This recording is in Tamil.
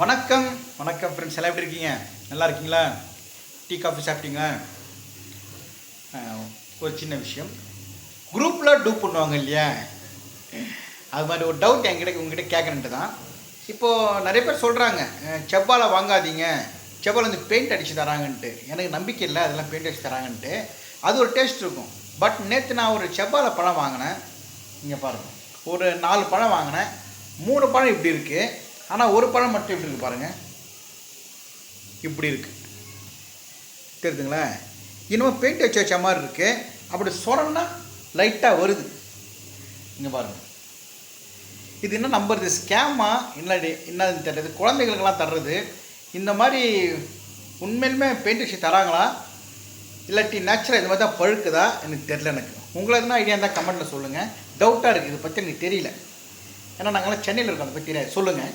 வணக்கம். வணக்கம் ஃப்ரெண்ட்ஸ் எல்லாம் எப்படி இருக்கீங்க? நல்லா இருக்கீங்களா? டீ காஃபி சாப்பிட்டீங்க ஒரு சின்ன விஷயம். குரூப்பில் டூ பண்ணுவாங்க இல்லையா? அது மாதிரி ஒரு டவுட் என்கிட்ட உங்ககிட்ட கேட்குறன்ட்டு தான். இப்போது நிறைய பேர் சொல்கிறாங்க செவ்வாழை வாங்காதீங்க. செவ்வாழை வந்து பெயிண்ட் அடித்து தராங்கன்ட்டு. எனக்கு நம்பிக்கை இல்லை அதெல்லாம் பெயிண்ட் அடித்து தராங்கன்ட்டு. அது ஒரு டேஸ்ட் இருக்கும். பட் நேற்று நான் ஒரு செவ்வாழை பழம் வாங்கினேன். இங்கே பாருங்கள் ஒரு நாலு பழம் வாங்கினேன். மூணு பழம் இப்படி இருக்குது ஆனால் ஒரு பழம் மட்டும் எப்படி இருக்குது பாருங்கள் இப்படி இருக்குது தெரியுதுங்களா? இன்னமும் பெயிண்ட் வச்சு வச்ச மாதிரி இருக்குது அப்படி சொரன்னா லைட்டாக வருது. இங்கே பாருங்கள் இது என்ன நம்புறது ஸ்கேமா என்னடி என்னதுன்னு தெரியறது குழந்தைகளுக்கெல்லாம் தர்றது. இந்த மாதிரி உண்மையிலுமே பெயிண்ட் வச்சு தராங்களா? இல்லாட்டி நேச்சுரல் இந்த மாதிரி தான் பழுக்குதா? எனக்கு தெரியல எனக்கு. உங்களுக்கு எதுனா ஐடியா இருந்தால் கமெண்ட்டில் சொல்லுங்கள் டவுட்டாக இருக்குது இதை பற்றி எனக்கு தெரியல. ஏன்னா நாங்களாம் சென்னையில் இருக்கோம். அதை பற்றி தெரியாது சொல்லுங்கள்